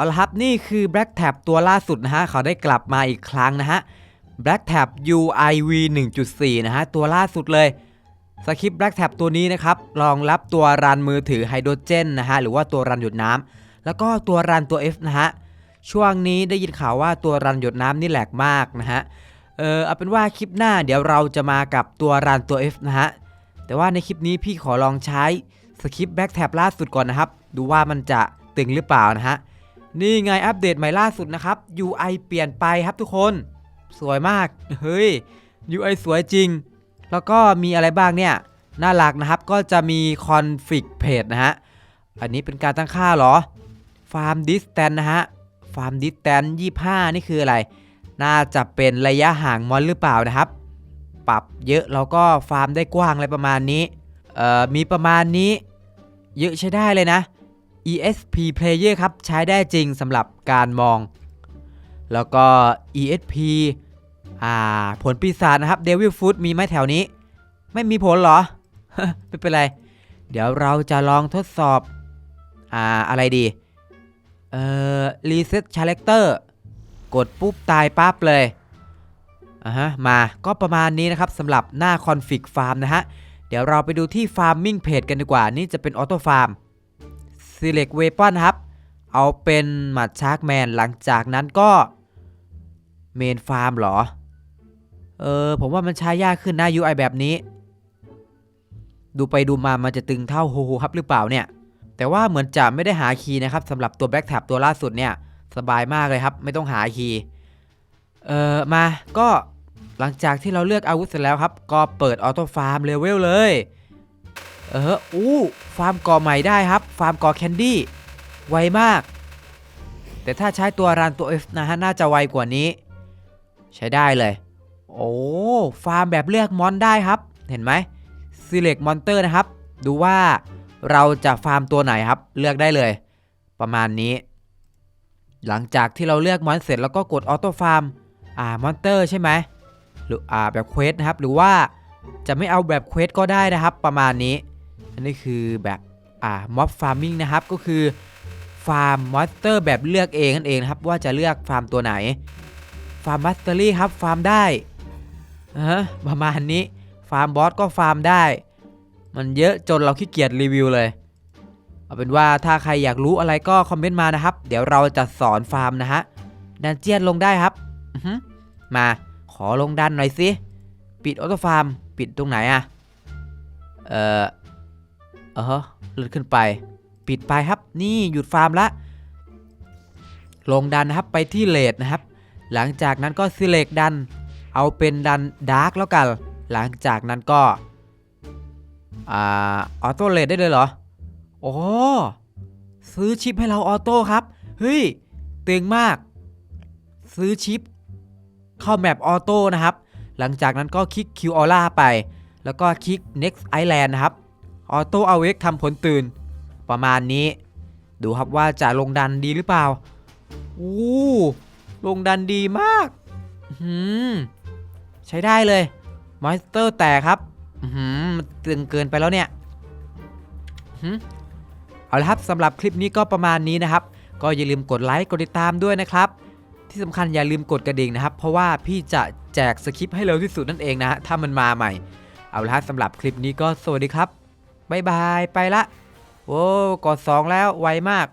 เอาละครับนี่คือ Black Tab ตัวล่าสุดนะฮะเขาได้กลับมาอีกครั้งนะฮะ Black Tab UIV 1.4 นะฮะตัวล่าสุดเลยสคริปต์ Black Tab ตัวนี้นะครับรองรับตัวรันมือถือไฮโดรเจนนะฮะหรือว่าตัวรันหยดน้ำแล้วก็ตัวรันตัว F นะฮะช่วงนี้ได้ยินข่าวว่าตัวรันหยดน้ำนี่แหลกมากนะฮะเออเอาเป็นว่าคลิปหน้าเดี๋ยวเราจะมากับตัวรันตัว F นะฮะแต่ว่าในคลิปนี้พี่ขอลองใช้สคริปต์ Black Tab ล่าสุดก่อนนะครับ ดูว่ามันจะตึงหรือเปล่านะฮะ นี่ไงอัปเดตใหม่ล่าสุดนะครับ UI เปลี่ยนไปครับทุกคน สวยมาก เฮ้ย UI สวยจริง แล้วก็มีอะไรบ้างเนี่ย น่ารักนะครับ ก็จะมี config page นะฮะ อันนี้เป็นการตั้งค่าหรอ farm distance นะฮะ farm distance 25 นี่คืออะไร น่าจะเป็นระยะห่างมอนหรือเปล่านะครับ ปรับเยอะแล้วก็ฟาร์มได้กว้างอะไรประมาณนี้ เอ่อ มีประมาณนี้ เยอะใช้ได้เลยนะ ESP Player ครับ ใช้ได้จริงสำหรับการมอง แล้วก็ ESP อ่า ผลปีศาจนะครับ Devil Food มีไหมแถวนี้ ไม่มีผลเหรอ ไม่เป็นไร เดี๋ยวเราจะลองทดสอบ อ่า อะไรดี เอ่อ Reset Character กดปุ๊บตายปั๊บเลยอะฮะ มาก็ประมาณนี้นะครับสำหรับหน้า Config Farm นะฮะ เดี๋ยวเราไปดูที่ Farming Page กันดีกว่า นี่จะเป็น Auto Farm Select Weapon ครับ เอาเป็นหมัดชาร์กแมนหลังจากนั้นก็เมนฟาร์มหรอ เออ ผมว่ามันใช้ยากขึ้นนะ UI แบบนี้ ดูไปดูมามันจะตึงเท่าโฮโฮครับหรือเปล่าเนี่ย แต่ว่าเหมือนจะไม่ได้หาคีย์นะครับสำหรับตัว Black Tab ตัวล่าสุดเนี่ย สบายมากเลยครับ ไม่ต้องหาคีย์ เออมาก็หลังจากที่เราเลือกอาวุธเสร็จแล้วครับ ก็เปิดออโต้ฟาร์มเลเวลเลย เอออู้ฟาร์มก่อใหม่ได้ครับ ฟาร์มก่อแคนดี้ไวมาก แต่ถ้าใช้ตัวรันตัว F นะฮะน่าจะไวกว่านี้ ใช้ได้เลย โอ้ฟาร์มแบบเลือกมอนได้ครับ เห็นไหม Select Monster นะครับ ดูว่าเราจะฟาร์มตัวไหนครับ เลือกได้เลย ประมาณนี้ หลังจากที่เราเลือกมอนเสร็จแล้วก็กดออโต้ฟาร์มอ่ามอนเตอร์ใช่ไหมหรืออ่าแบบเควสนะครับ หรือว่าจะไม่เอาแบบเควสก็ได้นะครับ ประมาณนี้ นนี้คือแบบอ่าม็อบฟาร์มิงนะครับ ก็คือฟาร์มมอนสเตอร์แบบเลือกเองนั่นเองครับ ว่าจะเลือกฟาร์มตัวไหน ฟาร์มมัสเตอรี่ครับฟาร์มได้ฮะประมาณนี้ ฟาร์มบอสก็ฟาร์มได้ มันเยอะจนเราขี้เกียจรีวิวเลย เอาเป็นว่าถ้าใครอยากรู้อะไรก็คอมเมนต์มานะครับ เดี๋ยวเราจะสอนฟาร์มนะฮะดันเจียนลงได้ครับมาขอลงดันหน่อยสิ ปิดออโต้ฟาร์ม ปิดตรงไหนอะเอ่อ ออฮะเลื่อนขึ้นไป ปิดไปครับ นี่หยุดฟาร์มละ ลงดันนะครับไปที่เลดนะครับ หลังจากนั้นก็ select ดัน เอาเป็นดันดาร์กแล้วกัน หลังจากนั้นก็อ่าออโต้เลดได้เลยเหรอ โอ้ซื้อชิปให้เราออโต้ครับ เฮ้ยตึงมาก ซื้อชิป เข้าแมปออโต้นะครับ หลังจากนั้นก็คลิก Q Aura ไป แล้วก็คลิก Next Island นะครับ ออโต้เอาเวกทำผลตื่น ประมาณนี้ ดูครับว่าจะลงดันดีหรือเปล่าอู้ลงดันดีมากหืมใช้ได้เลยมอนสเตอร์แตกครับหืมมันตึงเกินไปแล้วเนี่ยหือเอาละครับสำหรับคลิปนี้ก็ประมาณนี้นะครับ ก็อย่าลืมกดไลค์กดติดตามด้วยนะครับ ที่สำคัญอย่าลืมกดกระดิ่งนะครับ เพราะว่าพี่จะแจกสคริปต์ให้เร็วที่สุดนั่นเองนะฮะถ้ามันมาใหม่ เอาละฮะสำหรับคลิปนี้ก็สวัสดีครับ บายบายไปละ โอ้กด2แล้วไวมาก